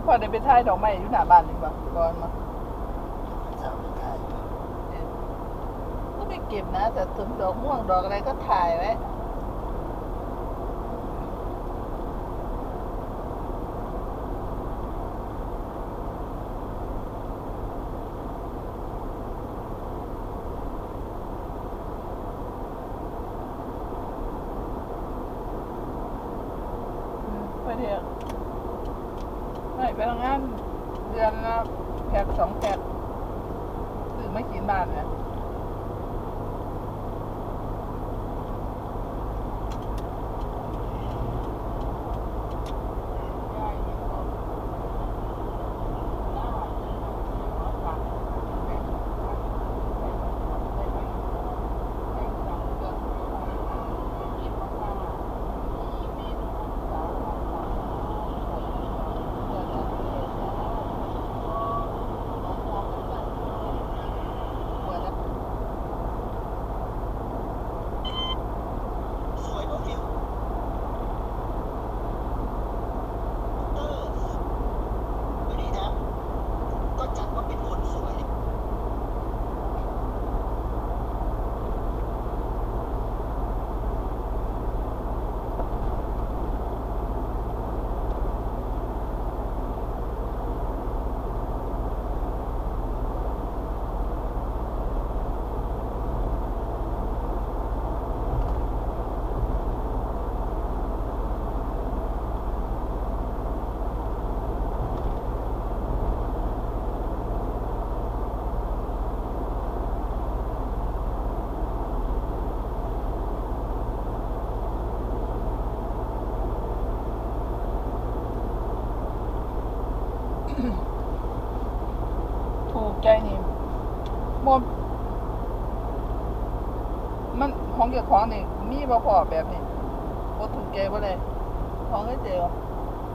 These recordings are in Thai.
แล้วพอได้ไปถ่ายดอกไม้อยู่หน้าบ้านดีกว่าก่อนมามันจะไม่ได้เออก็ไม่เก็บนะแต่ถึงดอกม่วงดอกอะไรก็ถ่ายไว้ อืมไปเถอะ ไปทำงานเดือนละแพ็คสองแพ็คซื้อไม่กินบาทเนี่ยหัวละ สวยก็ฟิวเออไม่ดีนะ ก็จัดว่าเป็นคนสวย ถูก ใจนี่บมมันของเกี่ยวของนี่มีบ่พอแบบนี้บ่ถูกใจบ่เลยของก็เจ๋ว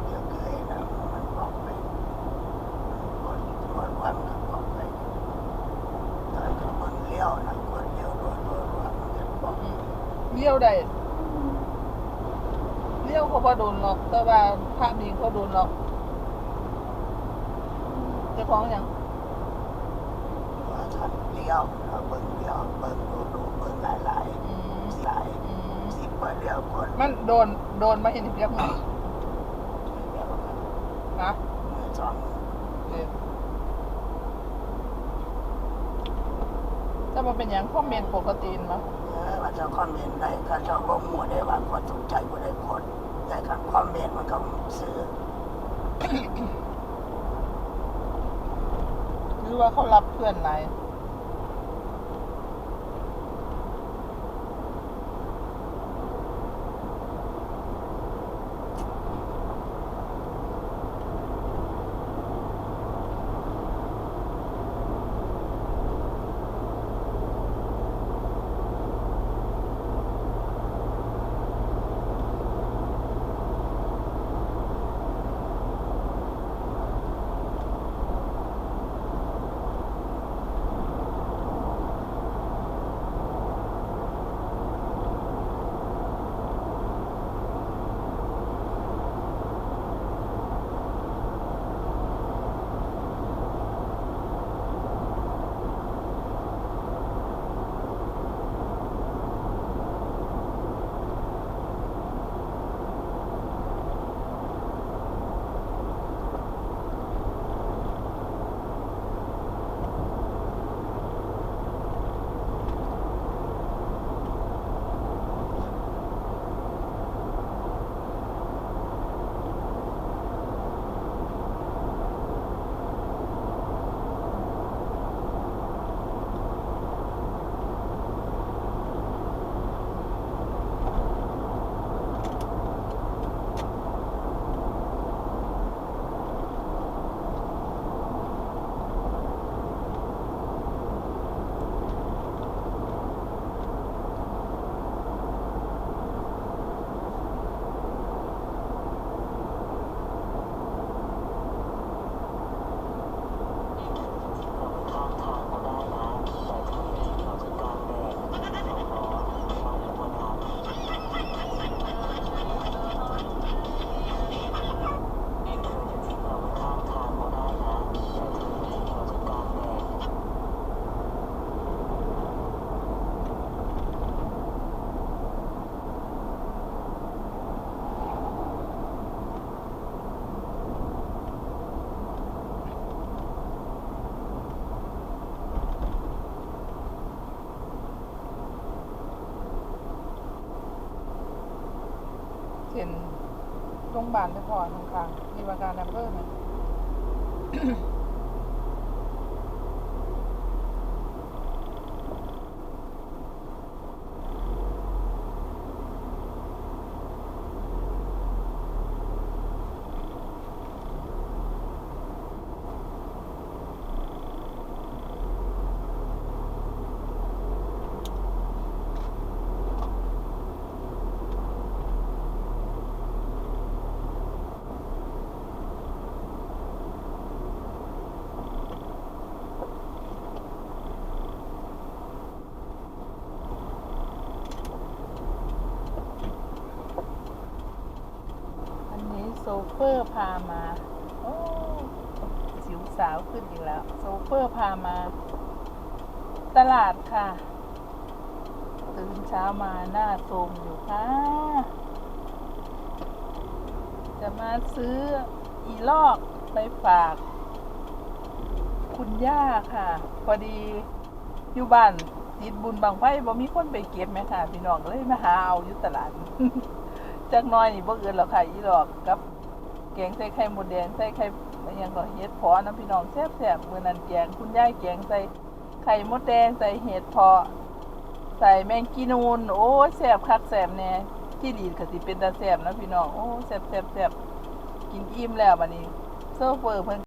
เดี๋ยวเคยนะมันบอกไปคนคนวันก็บอกไปตอนก็คนเลี้ยวนะคนเลี้ยวรัวรัวรัวมันจะบอกเลี้ยวได้เลี้ยวเขาบ่โดนหรอก แต่ว่าภาพนี้เขาโดนหรอกเจ้าของหยังว่า ดียวเบิ่งเลี้ยวเบิ่งดูดูเบิ่งหลายหลายหลายอืมสิบกว่าเลี้ยวคนมันโดนโดนมาเห็นเลี้ยวกันนะมือสองเออแต่มันเป็นอย่างคอมเมนต์ปกติมั้งเออว่าจะคอมเมนต์ได้ก็จะบ่หมดได้ว่าคนถูกใจบ่ได้คนแต่การคอมเมนต์มันก็ซื้อหรือว่าเขารับเพื่อนไหน โรงพยาบาลไปพอข้างมีวาการอำเภอน่ะ เฟอร์พามาโอ้สิวสาวขึ้นอีกแล้วโซเฟอร์พามา ตลาดค่ะ ตื่นเช้ามาหน้าโทรมอยู่ค่ะ จะมาซื้ออีลอกไปฝาก คุณย่าค่ะ พอดีอยู่บ้านติดบุญบางไฟบ่มีคนไปเก็บแม่ค่ะ พี่น้องเลยมาหาเอาอยู่ตลาด จักน้อยนี่บ่เกินหรอกค่ะอีหลอกกับ แกงใส่ไข่มดแดงใส่ไข่อิหยังก็เห็ดพอน้ำพี่น้องแซ่บๆมื้อนั้นแกงคุณยายแกงใส่ไข่มดแดงใส่เห็ดพอใส่แมงกีนูนโอ้แซ่บคักแซ่บแน่ที่ดีก็สิเป็นตาแซ่บนะพี่น้องโอ้แซ่บๆๆกินอิ่มแล้วบัดนี้เซอร์เฟอร์เพิ่น